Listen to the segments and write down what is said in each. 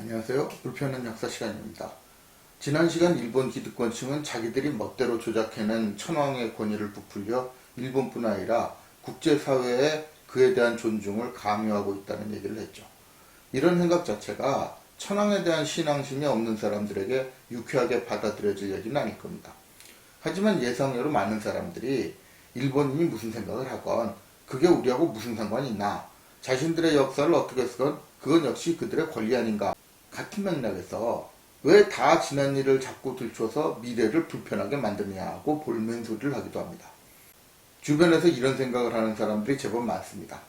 안녕하세요. 불편한 역사 시간입니다. 지난 시간 일본 기득권층은 자기들이 멋대로 조작해낸 천황의 권위를 부풀려 일본뿐 아니라 국제사회에 그에 대한 존중을 강요하고 있다는 얘기를 했죠. 이런 생각 자체가 천황에 대한 신앙심이 없는 사람들에게 유쾌하게 받아들여질 얘기는 아닐 겁니다. 하지만 예상외로 많은 사람들이 일본인이 무슨 생각을 하건 그게 우리하고 무슨 상관이 있나 자신들의 역사를 어떻게 쓰건 그건 역시 그들의 권리 아닌가 같은 맥락에서 왜 다 지난 일을 자꾸 들춰서 미래를 불편하게 만드냐고 볼멘 소리를 하기도 합니다. 주변에서 이런 생각을 하는 사람들이 제법 많습니다.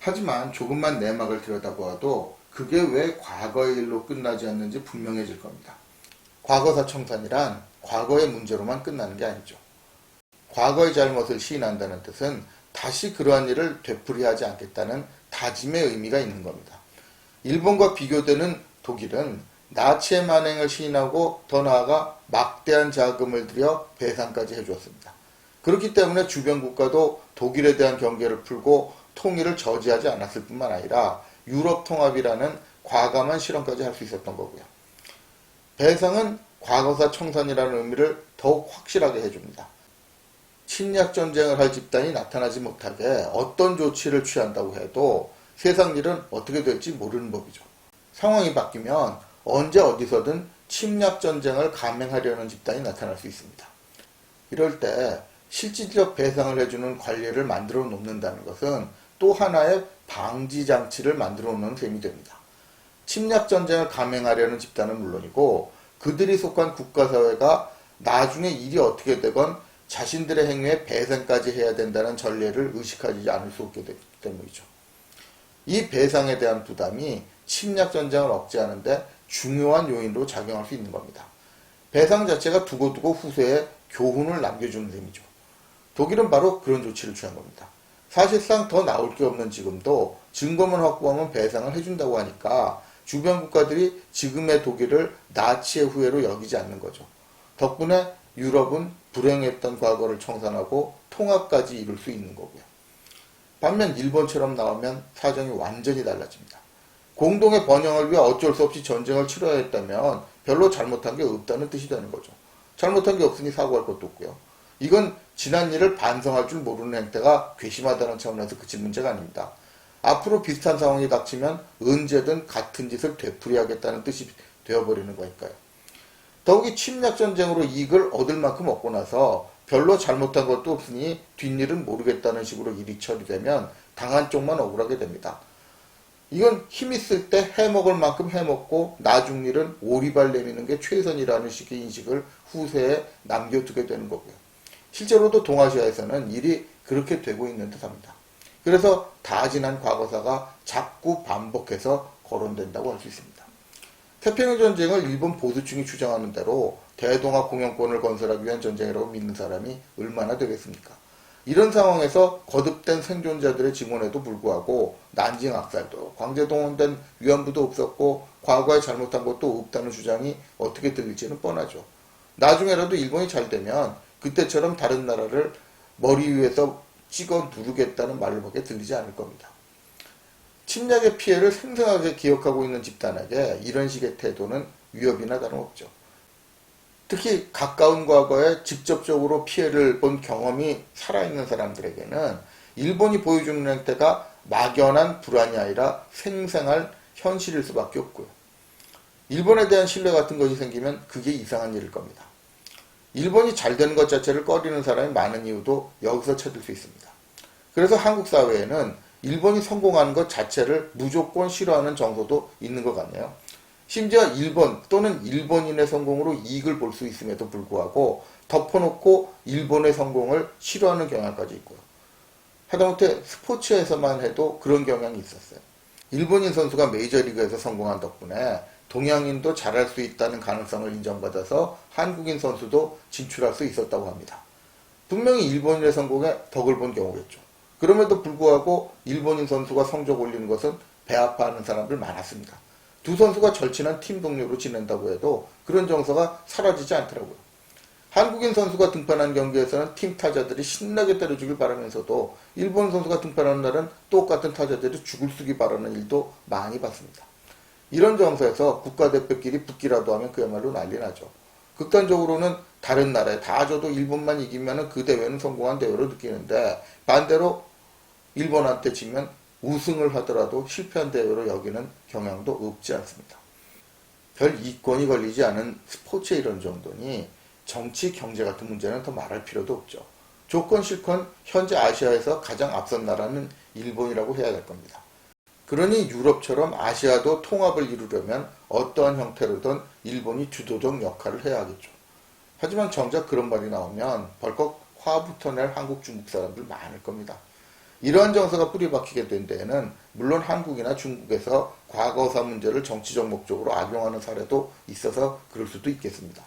하지만 조금만 내막을 들여다보아도 그게 왜 과거의 일로 끝나지 않는지 분명해질 겁니다. 과거사 청산이란 과거의 문제로만 끝나는 게 아니죠. 과거의 잘못을 시인한다는 뜻은 다시 그러한 일을 되풀이하지 않겠다는 다짐의 의미가 있는 겁니다. 일본과 비교되는 독일은 나치의 만행을 시인하고 더 나아가 막대한 자금을 들여 배상까지 해주었습니다. 그렇기 때문에 주변 국가도 독일에 대한 경계를 풀고 통일을 저지하지 않았을 뿐만 아니라 유럽 통합이라는 과감한 실험까지 할 수 있었던 거고요. 배상은 과거사 청산이라는 의미를 더욱 확실하게 해줍니다. 침략 전쟁을 할 집단이 나타나지 못하게 어떤 조치를 취한다고 해도 세상 일은 어떻게 될지 모르는 법이죠. 상황이 바뀌면 언제 어디서든 침략 전쟁을 감행하려는 집단이 나타날 수 있습니다. 이럴 때 실질적 배상을 해주는 관리를 만들어 놓는다는 것은 또 하나의 방지 장치를 만들어 놓는 셈이 됩니다. 침략 전쟁을 감행하려는 집단은 물론이고 그들이 속한 국가사회가 나중에 일이 어떻게 되건 자신들의 행위에 배상까지 해야 된다는 전례를 의식하지 않을 수 없게 되기 때문이죠. 이 배상에 대한 부담이 침략 전쟁을 억제하는데 중요한 요인으로 작용할 수 있는 겁니다. 배상 자체가 두고두고 후세에 교훈을 남겨주는 셈이죠. 독일은 바로 그런 조치를 취한 겁니다. 사실상 더 나올 게 없는 지금도 증거만 확보하면 배상을 해준다고 하니까 주변 국가들이 지금의 독일을 나치의 후예로 여기지 않는 거죠. 덕분에 유럽은 불행했던 과거를 청산하고 통합까지 이룰 수 있는 거고요. 반면 일본처럼 나오면 사정이 완전히 달라집니다. 공동의 번영을 위해 어쩔 수 없이 전쟁을 치러야 했다면 별로 잘못한 게 없다는 뜻이 되는 거죠. 잘못한 게 없으니 사과할 것도 없고요. 이건 지난 일을 반성할 줄 모르는 행태가 괘씸하다는 차원에서 그친 문제가 아닙니다. 앞으로 비슷한 상황이 닥치면 언제든 같은 짓을 되풀이하겠다는 뜻이 되어버리는 거니까요. 더욱이 침략 전쟁으로 이익을 얻을 만큼 얻고 나서 별로 잘못한 것도 없으니 뒷일은 모르겠다는 식으로 일이 처리되면 당한 쪽만 억울하게 됩니다. 이건 힘 있을 때 해먹을 만큼 해먹고 나중 일은 오리발 내미는 게 최선이라는 식의 인식을 후세에 남겨두게 되는 거고요. 실제로도 동아시아에서는 일이 그렇게 되고 있는 듯합니다. 그래서 다 지난 과거사가 자꾸 반복해서 거론된다고 할 수 있습니다. 태평양 전쟁을 일본 보수층이 주장하는 대로 대동아 공영권을 건설하기 위한 전쟁이라고 믿는 사람이 얼마나 되겠습니까? 이런 상황에서 거듭된 생존자들의 증언에도 불구하고 난징 학살도 광제동원된 위안부도 없었고 과거에 잘못한 것도 없다는 주장이 어떻게 들릴지는 뻔하죠. 나중에라도 일본이 잘 되면 그때처럼 다른 나라를 머리 위에서 찍어 누르겠다는 말로밖에 들리지 않을 겁니다. 침략의 피해를 생생하게 기억하고 있는 집단에게 이런 식의 태도는 위협이나 다름없죠. 특히 가까운 과거에 직접적으로 피해를 본 경험이 살아있는 사람들에게는 일본이 보여주는 행태가 막연한 불안이 아니라 생생할 현실일 수밖에 없고요. 일본에 대한 신뢰 같은 것이 생기면 그게 이상한 일일 겁니다. 일본이 잘 되는 것 자체를 꺼리는 사람이 많은 이유도 여기서 찾을 수 있습니다. 그래서 한국 사회에는 일본이 성공하는 것 자체를 무조건 싫어하는 정서도 있는 것 같네요. 심지어 일본 또는 일본인의 성공으로 이익을 볼 수 있음에도 불구하고 덮어놓고 일본의 성공을 싫어하는 경향까지 있고요. 하다못해 스포츠에서만 해도 그런 경향이 있었어요. 일본인 선수가 메이저리그에서 성공한 덕분에 동양인도 잘할 수 있다는 가능성을 인정받아서 한국인 선수도 진출할 수 있었다고 합니다. 분명히 일본인의 성공에 덕을 본 경우겠죠. 그럼에도 불구하고 일본인 선수가 성적 올리는 것은 배 아파하는 사람들 많았습니다. 두 선수가 절친한 팀 동료로 지낸다고 해도 그런 정서가 사라지지 않더라고요. 한국인 선수가 등판한 경기에서는 팀 타자들이 신나게 때려주길 바라면서도 일본 선수가 등판하는 날은 똑같은 타자들이 죽을 쓰기 바라는 일도 많이 봤습니다. 이런 정서에서 국가대표끼리 붙기라도 하면 그야말로 난리 나죠. 극단적으로는 다른 나라에 다 져도 일본만 이기면 그 대회는 성공한 대회로 느끼는데 반대로 일본한테 지면 우승을 하더라도 실패한 대회로 여기는 경향도 없지 않습니다. 별 이권이 걸리지 않은 스포츠의 이런 정도니 정치, 경제 같은 문제는 더 말할 필요도 없죠. 조건 실건 현재 아시아에서 가장 앞선 나라는 일본이라고 해야 될 겁니다. 그러니 유럽처럼 아시아도 통합을 이루려면 어떠한 형태로든 일본이 주도적 역할을 해야 하겠죠. 하지만 정작 그런 말이 나오면 벌컥 화부터 낼 한국, 중국 사람들 많을 겁니다. 이러한 정서가 뿌리박히게 된 데에는 물론 한국이나 중국에서 과거사 문제를 정치적 목적으로 악용하는 사례도 있어서 그럴 수도 있겠습니다.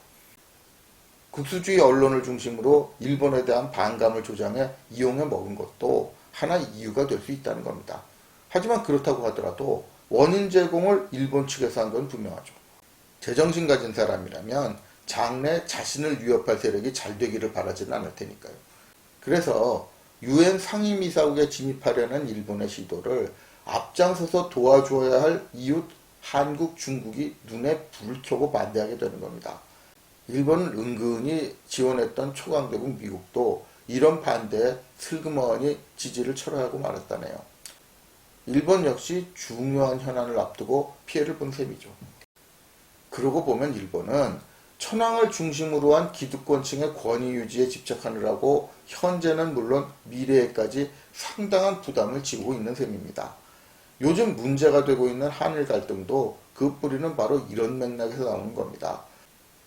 국수주의 언론을 중심으로 일본에 대한 반감을 조장해 이용해 먹은 것도 하나 이유가 될 수 있다는 겁니다. 하지만 그렇다고 하더라도 원인 제공을 일본 측에서 한 건 분명하죠. 제정신 가진 사람이라면 장래 자신을 위협할 세력이 잘 되기를 바라지는 않을 테니까요. 그래서 유엔 상임이사국에 진입하려는 일본의 시도를 앞장서서 도와줘야 할 이웃 한국, 중국이 눈에 불을 켜고 반대하게 되는 겁니다. 일본은 은근히 지원했던 초강대국 미국도 이런 반대에 슬그머니 지지를 철회하고 말았다네요. 일본 역시 중요한 현안을 앞두고 피해를 본 셈이죠. 그러고 보면 일본은 천황을 중심으로 한 기득권층의 권위 유지에 집착하느라고 현재는 물론 미래에까지 상당한 부담을 지고 있는 셈입니다. 요즘 문제가 되고 있는 한일 갈등도 그 뿌리는 바로 이런 맥락에서 나오는 겁니다.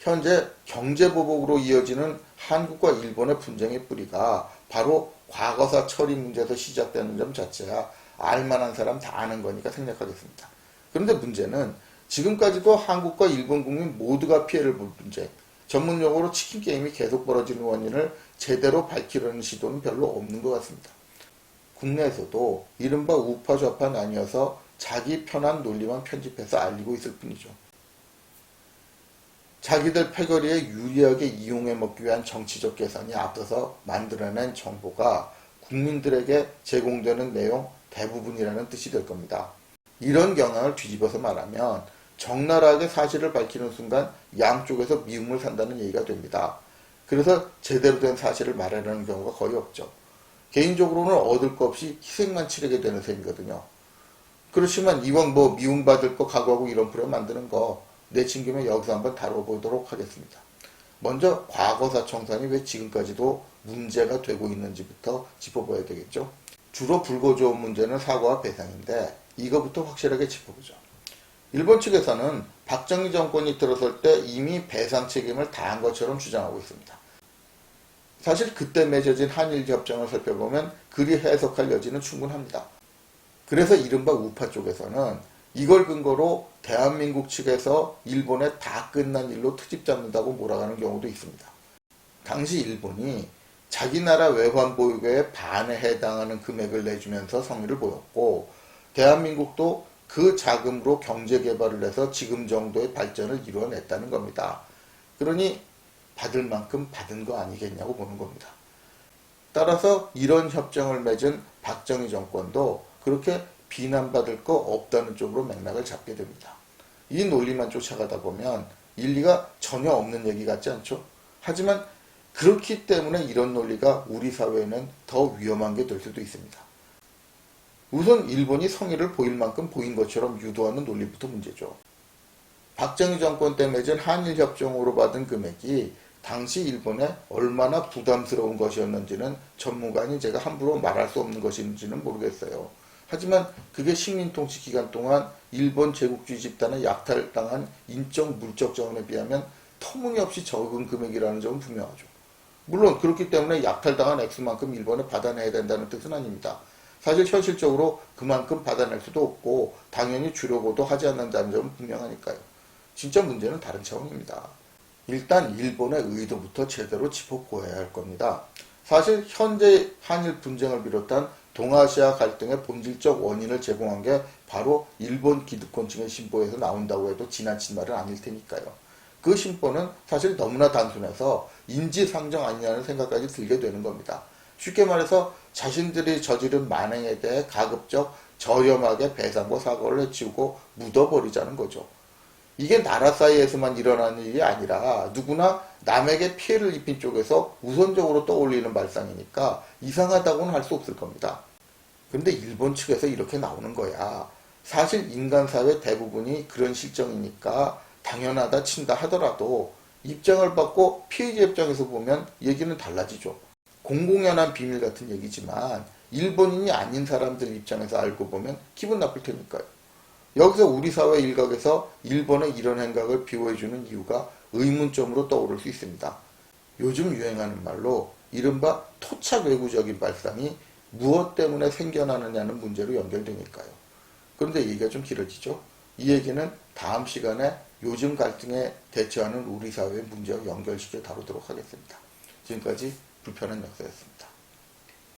현재 경제보복으로 이어지는 한국과 일본의 분쟁의 뿌리가 바로 과거사 처리 문제에서 시작되는 점 자체야 알만한 사람 다 아는 거니까 생략하겠습니다. 그런데 문제는 지금까지도 한국과 일본 국민 모두가 피해를 볼 문제, 전문 용어로 치킨 게임이 계속 벌어지는 원인을 제대로 밝히려는 시도는 별로 없는 것 같습니다. 국내에서도 이른바 우파 좌파 나뉘어서 자기 편한 논리만 편집해서 알리고 있을 뿐이죠. 자기들 패거리에 유리하게 이용해 먹기 위한 정치적 계산이 앞서서 만들어낸 정보가 국민들에게 제공되는 내용 대부분이라는 뜻이 될 겁니다. 이런 경향을 뒤집어서 말하면 적나라하게 사실을 밝히는 순간 양쪽에서 미움을 산다는 얘기가 됩니다. 그래서 제대로 된 사실을 말하려는 경우가 거의 없죠. 개인적으로는 얻을 거 없이 희생만 치르게 되는 셈이거든요. 그렇지만 이왕 뭐 미움받을 거 각오하고 이런 프로 만드는 거 내친 김에 여기서 한번 다뤄보도록 하겠습니다. 먼저 과거사 청산이 왜 지금까지도 문제가 되고 있는지부터 짚어봐야 되겠죠. 주로 불거져온 문제는 사과와 배상인데 이거부터 확실하게 짚어보죠. 일본 측에서는 박정희 정권이 들어설 때 이미 배상 책임을 다한 것처럼 주장하고 있습니다. 사실 그때 맺어진 한일 협정을 살펴보면 그리 해석할 여지는 충분합니다. 그래서 이른바 우파 쪽에서는 이걸 근거로 대한민국 측에서 일본에 다 끝난 일로 트집 잡는다고 몰아가는 경우도 있습니다. 당시 일본이 자기 나라 외환 보유고의 반에 해당하는 금액을 내주면서 성의를 보였고 대한민국도 그 자금으로 경제 개발을 해서 지금 정도의 발전을 이루어냈다는 겁니다. 그러니 받을 만큼 받은 거 아니겠냐고 보는 겁니다. 따라서 이런 협정을 맺은 박정희 정권도 그렇게 비난받을 거 없다는 쪽으로 맥락을 잡게 됩니다. 이 논리만 쫓아가다 보면 일리가 전혀 없는 얘기 같지 않죠? 하지만 그렇기 때문에 이런 논리가 우리 사회에는 더 위험한 게 될 수도 있습니다. 우선 일본이 성의를 보일 만큼 보인 것처럼 유도하는 논리부터 문제죠. 박정희 정권 때 맺은 한일협정으로 받은 금액이 당시 일본에 얼마나 부담스러운 것이었는지는 전문가인 제가 함부로 말할 수 없는 것인지는 모르겠어요. 하지만 그게 식민통치 기간 동안 일본 제국주의 집단에 약탈당한 인적 물적 자원에 비하면 터무니없이 적은 금액이라는 점은 분명하죠. 물론 그렇기 때문에 약탈당한 액수만큼 일본에 받아내야 된다는 뜻은 아닙니다. 사실 현실적으로 그만큼 받아낼 수도 없고 당연히 주려고도 하지 않는다는 점은 분명하니까요. 진짜 문제는 다른 차원입니다. 일단 일본의 의도부터 제대로 짚어보아야 할 겁니다. 사실 현재 한일 분쟁을 비롯한 동아시아 갈등의 본질적 원인을 제공한 게 바로 일본 기득권층의 신보에서 나온다고 해도 지나친 말은 아닐 테니까요. 그 심보는 사실 너무나 단순해서 인지상정 아니냐는 생각까지 들게 되는 겁니다. 쉽게 말해서 자신들이 저지른 만행에 대해 가급적 저렴하게 배상과 사고를 해치우고 묻어버리자는 거죠. 이게 나라 사이에서만 일어나는 일이 아니라 누구나 남에게 피해를 입힌 쪽에서 우선적으로 떠올리는 발상이니까 이상하다고는 할 수 없을 겁니다. 근데 일본 측에서 이렇게 나오는 거야. 사실 인간 사회 대부분이 그런 실정이니까 당연하다 친다 하더라도 입장을 받고 피해자 입장에서 보면 얘기는 달라지죠. 공공연한 비밀 같은 얘기지만 일본인이 아닌 사람들 입장에서 알고 보면 기분 나쁠 테니까요. 여기서 우리 사회 일각에서 일본의 이런 행각을 비호해주는 이유가 의문점으로 떠오를 수 있습니다. 요즘 유행하는 말로 이른바 토착 외구적인 발상이 무엇 때문에 생겨나느냐는 문제로 연결되니까요. 그런데 얘기가 좀 길어지죠. 이 얘기는 다음 시간에 요즘 갈등에 대처하는 우리 사회의 문제와 연결시켜 다루도록 하겠습니다. 지금까지 불편한 역사였습니다.